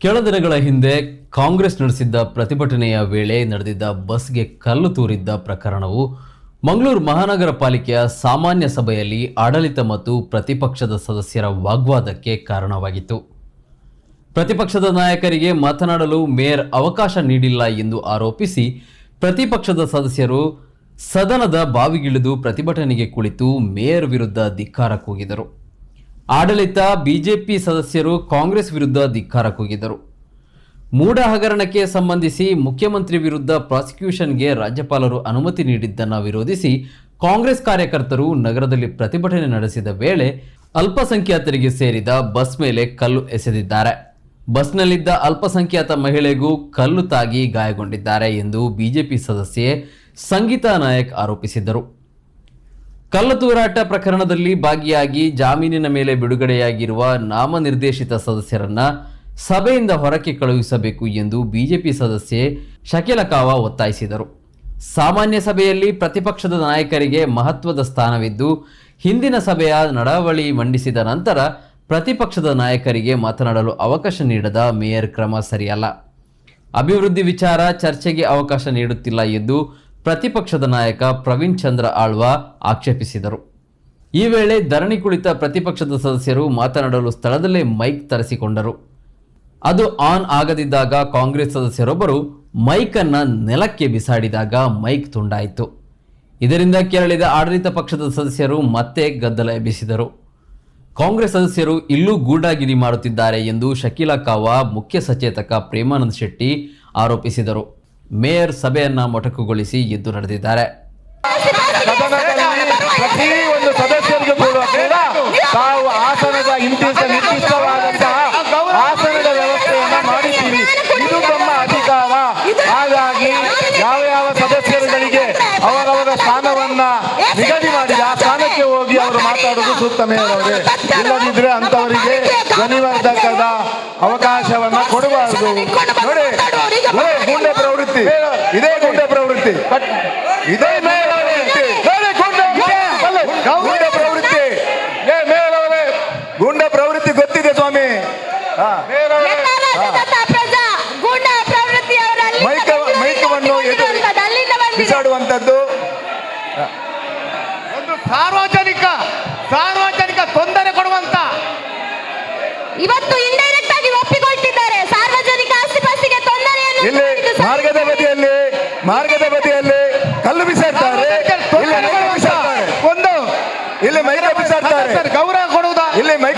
ಕೆಲ ದಿನಗಳ ಹಿಂದೆ ಕಾಂಗ್ರೆಸ್ ನಡೆಸಿದ್ದ ಪ್ರತಿಭಟನೆಯ ವೇಳೆ ನಡೆದಿದ್ದ ಬಸ್ಗೆ ಕಲ್ಲು ತೂರಿದ್ದ ಪ್ರಕರಣವು ಮಂಗಳೂರು ಮಹಾನಗರ ಪಾಲಿಕೆಯ ಸಾಮಾನ್ಯ ಸಭೆಯಲ್ಲಿ ಆಡಳಿತ ಮತ್ತು ಪ್ರತಿಪಕ್ಷದ ಸದಸ್ಯರ ವಾಗ್ವಾದಕ್ಕೆ ಕಾರಣವಾಗಿತ್ತು. ಪ್ರತಿಪಕ್ಷದ ನಾಯಕರಿಗೆ ಮಾತನಾಡಲು ಮೇಯರ್ ಅವಕಾಶ ನೀಡಿಲ್ಲ ಎಂದು ಆರೋಪಿಸಿ ಪ್ರತಿಪಕ್ಷದ ಸದಸ್ಯರು ಸದನದ ಬಾವಿಗಿಳಿದು ಪ್ರತಿಭಟನೆಗೆ ಕುಳಿತು ಮೇಯರ್ ವಿರುದ್ಧ ಧಿಕ್ಕಾರ ಕೂಗಿದರು. ಆಡಳಿತ, ಬಿಜೆಪಿ ಸದಸ್ಯರು ಕಾಂಗ್ರೆಸ್ ವಿರುದ್ಧ ಧಿಕ್ಕಾರ ಕೂಗಿದರು. ಮೂಡ ಹಗರಣಕ್ಕೆ ಸಂಬಂಧಿಸಿ ಮುಖ್ಯಮಂತ್ರಿ ವಿರುದ್ಧ ಪ್ರಾಸಿಕ್ಯೂಷನ್ಗೆ ರಾಜ್ಯಪಾಲರು ಅನುಮತಿ ನೀಡಿದ್ದನ್ನು ವಿರೋಧಿಸಿ ಕಾಂಗ್ರೆಸ್ ಕಾರ್ಯಕರ್ತರು ನಗರದಲ್ಲಿ ಪ್ರತಿಭಟನೆ ನಡೆಸಿದ ವೇಳೆ ಅಲ್ಪಸಂಖ್ಯಾತರಿಗೆ ಸೇರಿದ ಬಸ್ ಮೇಲೆ ಕಲ್ಲು ಎಸೆದಿದ್ದಾರೆ. ಬಸ್ನಲ್ಲಿದ್ದ ಅಲ್ಪಸಂಖ್ಯಾತ ಮಹಿಳೆಗೂ ಕಲ್ಲು ತಾಗಿ ಗಾಯಗೊಂಡಿದ್ದಾರೆ ಎಂದು ಬಿಜೆಪಿ ಸದಸ್ಯೆ ಸಂಗೀತಾ ನಾಯಕ್ ಆರೋಪಿಸಿದ್ದರು. ಕಳ್ಳ ತೂರಾಟ ಪ್ರಕರಣದಲ್ಲಿ ಭಾಗಿಯಾಗಿ ಜಾಮೀನಿನ ಮೇಲೆ ಬಿಡುಗಡೆಯಾಗಿರುವ ನಾಮನಿರ್ದೇಶಿತ ಸದಸ್ಯರನ್ನ ಸಭೆಯಿಂದ ಹೊರಕ್ಕೆ ಕಳುಹಿಸಬೇಕು ಎಂದು ಬಿಜೆಪಿ ಸದಸ್ಯೆ ಶಕೀಲ ಕಾವಾ ಒತ್ತಾಯಿಸಿದರು. ಸಾಮಾನ್ಯ ಸಭೆಯಲ್ಲಿ ಪ್ರತಿಪಕ್ಷದ ನಾಯಕರಿಗೆ ಮಹತ್ವದ ಸ್ಥಾನವಿದ್ದು, ಹಿಂದಿನ ಸಭೆಯ ನಡಾವಳಿ ಮಂಡಿಸಿದ ನಂತರ ಪ್ರತಿಪಕ್ಷದ ನಾಯಕರಿಗೆ ಮಾತನಾಡಲು ಅವಕಾಶ ನೀಡದ ಮೇಯರ್ ಕ್ರಮ ಸರಿಯಲ್ಲ. ಅಭಿವೃದ್ಧಿ ವಿಚಾರ ಚರ್ಚೆಗೆ ಅವಕಾಶ ನೀಡುತ್ತಿಲ್ಲ ಎಂದು ಪ್ರತಿಪಕ್ಷದ ನಾಯಕ ಪ್ರವೀಣ್ ಚಂದ್ರ ಆಳ್ವಾ ಆಕ್ಷೇಪಿಸಿದರು. ಈ ವೇಳೆ ಧರಣಿ ಕುಳಿತ ಪ್ರತಿಪಕ್ಷದ ಸದಸ್ಯರು ಮಾತನಾಡಲು ಸ್ಥಳದಲ್ಲೇ ಮೈಕ್ ತರಿಸಿಕೊಂಡರು. ಅದು ಆನ್ ಆಗದಿದ್ದಾಗ ಕಾಂಗ್ರೆಸ್ ಸದಸ್ಯರೊಬ್ಬರು ಮೈಕನ್ನು ನೆಲಕ್ಕೆ ಬಿಸಾಡಿದಾಗ ಮೈಕ್ ತುಂಡಾಯಿತು. ಇದರಿಂದ ಕೆರಳಿದ ಆಡಳಿತ ಪಕ್ಷದ ಸದಸ್ಯರು ಮತ್ತೆ ಗದ್ದಲ ಎಬ್ಬಿಸಿದರು. ಕಾಂಗ್ರೆಸ್ ಸದಸ್ಯರು ಇಲ್ಲೂ ಗೂಂಡಾಗಿರಿ ಮಾಡುತ್ತಿದ್ದಾರೆ ಎಂದು ಶಕೀಲಾ ಕಾವಾ ಮುಖ್ಯ ಸಚೇತಕ ಪ್ರೇಮಾನಂದ ಶೆಟ್ಟಿ ಆರೋಪಿಸಿದರು. ಮೇಯರ್ ಸಭೆಯನ್ನ ಮೊಟಕುಗೊಳಿಸಿ ಎದ್ದು ನಡೆದಿದ್ದಾರೆ. ಸ್ಥಾನವನ್ನ ನಿಗದಿ ಮಾಡಿ ಆ ಸ್ಥಾನಕ್ಕೆ ಹೋಗಿ ಅವರು ಮಾತಾಡೋದು ಇಲ್ಲದಿದ್ರೆ ಅಂತವರಿಗೆ ಧ್ವನಿವರ್ಧಕದ ಅವಕಾಶವನ್ನ ಕೊಡಬಾರದು. ನೋಡಿ ಪ್ರವೃತ್ತಿ. ಇದೇ ಗುಂಡ ಪ್ರವೃತ್ತಿ. ಇದೇ ಗುಂಡೆ ಪ್ರವೃತ್ತಿ. ಗುಂಡೆ ಪ್ರವೃತ್ತಿ. ಗೊತ್ತಿದೆ ಸ್ವಾಮಿ. ಮೈಕ ಮೈಕವನ್ನು ಬಿಸಾಡುವಂತದ್ದು ಒಂದು ಸಾರ್ವಜನಿಕ ಸಾರ್ವಜನಿಕ ತೊಂದರೆ ಕೊಡುವಂತ. ಇವತ್ತು ಮಾರ್ಗದ ಬದಿಯಲ್ಲಿ ಮಾರ್ಗದ ಬದಿಯಲ್ಲಿ ಕಲ್ಲು ಬಿಸಾಡ್ತಾರೆ. ಇಲ್ಲಿ ಇಲ್ಲಿ ಮೈಕ ಬಿಸಾಡ್ತಾರೆ. ಗೌರವ ಕೊಡುವುದಾ? ಇಲ್ಲಿ ಮೈ